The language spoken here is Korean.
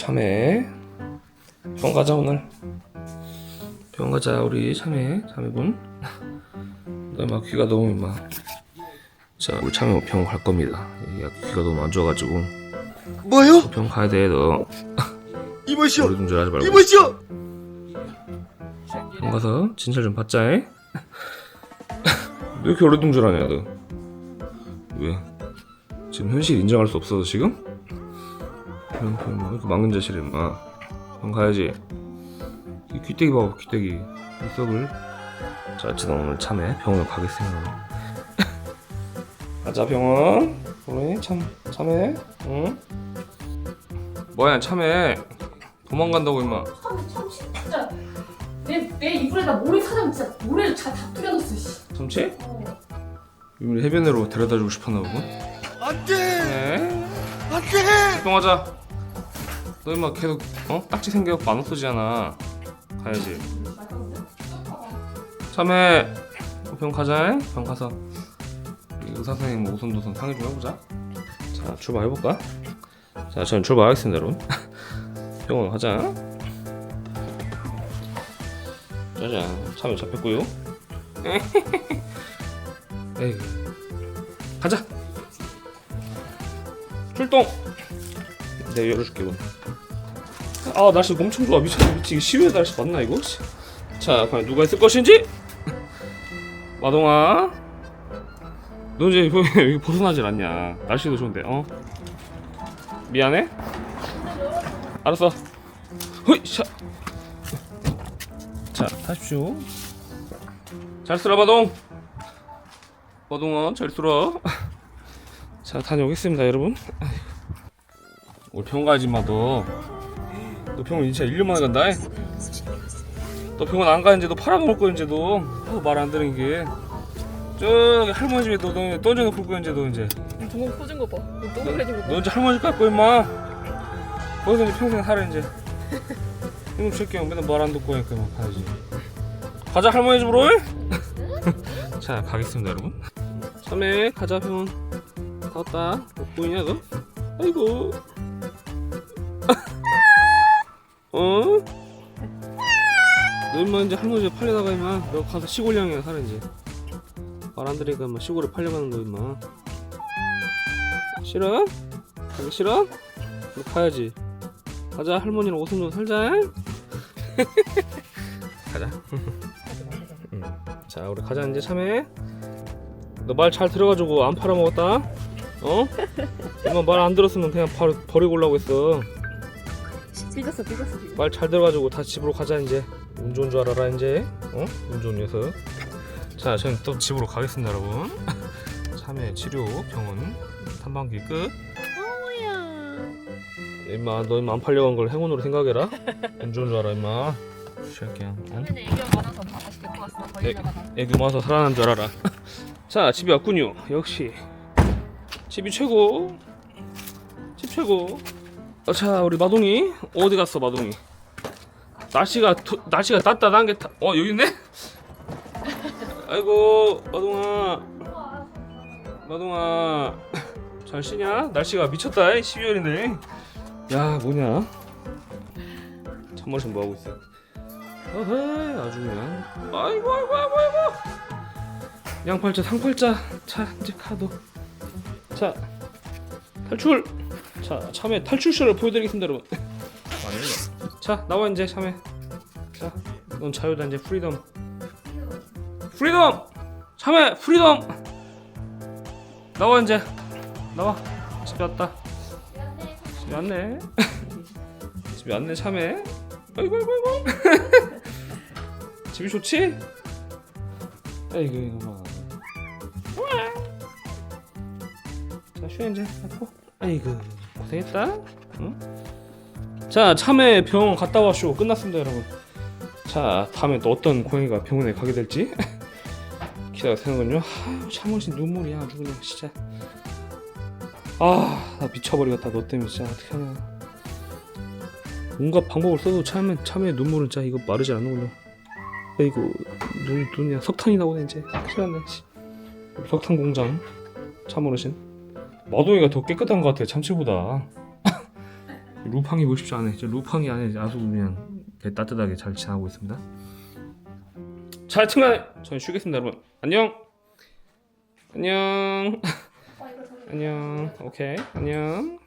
참외 병 가자 오늘 병 가자 우리 참외 참외분 너막 귀가 너무 막자 우리 참외 병 갈 겁니다 이게 귀가 너무 안 좋아가지고 뭐요? 병 가야 돼너 이보시오. 어리둥절 하지 말고 이보시오. 병 가서 진찰 좀 받자 왜 이렇게 어리둥절하냐 너 왜? 지금 현실 인정할 수 없어서 지금? 병, 병, 뭐 이렇게 막는 자실에 임마. 병 가야지. 이 귀때기 봐봐 귀때기. 이 썩을. 자 어쨌든 오늘 참에 병원을 가겠습니다. 가자 병원. 우리 참 참에 응? 뭐야 참에 도망간다고 임마. 참, 참 진짜. 내, 내 이불에다 모래 사장 진짜 모래를 다, 다 뿌려놨어 씨. 참치? 어. 이걸 해변으로 데려다주고 싶었나 보군. 안돼. 네. 안돼. 활동하자 너 임마 계속 어? 딱지 생겨갖고 안 없어지잖아 가야지. 참에 병 가자 병 가서. 이 의사 선생님 오손도손 상의 좀 해보자. 자 출발해볼까? 자 저는 출발하겠습니다 여러분. 병원 가자. 짜잔. 참에 잡혔고요. 에이. 가자. 출동. 내가 열어줄게 이건 아 날씨 엄청 좋아. 미쳤다 미치게 시외 날씨 맞나 이거? 씨. 자 과연 누가 있을 것인지? 마동아. 너 이제 여기, 벗어나질 않냐. 날씨도 좋은데 어? 미안해? 알았어. 허이 샤. 자 타십시오. 잘 쓰라 마동. 마동아 잘 쓰라. 자 다녀오겠습니다 여러분. 병원 가야지 마너 너 병원 진짜 1년 만에 간다 너 병원 안 가는데 너 팔아먹을 거야 이제 너말 안 듣는 게. 저기 할머니 집에 너, 너 던져놓고 거야 이제 너 이제. 동공 퍼진 거 봐. 동그래진 거너 이제 할머니 집 갈 거야 임마. 거기서 이제 평생 살아 이제. 이놈 새끼야 맨날 말 안 듣고 하니까 막 가야지. 가자 할머니 집으로 자 가겠습니다 여러분. 참에 가자 병원. 다 왔다. 못 보이냐 너? 아이고 어? 너 임마 이제 할머니 집 팔려다가 임마 너 가서 시골 향해 살아 이제 말안 들으니까 임마 시골에 팔려가는 거 임마 싫어? 가기 싫어? 너 가야지 가자 할머니랑 오손 좀 살자 가자 응. 자 우리 가자 이제 참해 너 말 잘 들어가지고 안 팔아먹었다 어? 엄마 말 안 들었으면 그냥 바로 버리고 오려고 했어 삐졌어 삐졌어. 말 잘 들어가지고 다시 집으로 가자 이제. 운 좋은 줄 알아라 이제. 어? 운 좋은 녀석. 자 저는 또 집으로 가겠습니다 여러분. 참해 치료 병원. 탐방기 끝. 임마 너 임마 안 팔려간 걸 행운으로 생각해라. 운 좋은 줄 알아 임마. 새끼야 어? 애기가 많아서 다 다시 데리고 왔어. 네. 거기다가 애기 모아서 살아난 줄 알아라. 자 집이 왔군요. 역시. 집이 최고. 집 최고 어, 자 우리 마동이. 어디 갔어 마동이? 날씨가 도, 날씨가 따뜻한 게 타, 어 여기 있네? 아이고 마동아. 마동아. 잘 쉬냐? 날씨가 미쳤다 12월인데. 야 뭐냐? 참머리 좀 뭐하고 있어? 어헤 아주 그냥. 아이고 아이고 아이고 아이고. 양팔자 상팔자 자 이제 가도. 자 탈출 자 참외 탈출쇼를 보여드리겠습니다 여러분. 자 나와 이제 참외. 자넌 자유다 이제 프리덤. 프리덤! 참외 프리덤! 나와 이제. 나와. 집에 왔다. 집에 왔네. 집에 왔네 참외. 아이고 아이고 아이고. 집이 좋지? 아이고 이거 봐. 자 쉬어 이제 아고 아이고 고생했다. 응? 자 참외 병원 갔다 와쇼 끝났습니다 여러분. 자 다음에 또 어떤 고양이가 병원에 가게 될지 기다려되는군요. 아유 참으신 눈물이야 아주 그냥 진짜. 아 나 미쳐버리겠다 너 때문에 진짜 어떻게 하냐. 온갖 방법을 써도 참외 참외 눈물은 진짜 이거 마르지 않는군요. 아이고 눈 눈이야 석탄이 나오네 이제 큰일 났네 씨. 석탄 공장 참 어르신 마동이가 더 깨끗한 것 같아 참치보다. 루팡이 보십시오 안에 저 루팡이 안에 아주 그냥 따뜻하게 잘 지나고 있습니다. 자 하여튼간에 저는 쉬겠습니다 여러분. 안녕. 안녕. 아 안녕. 오케이. 안녕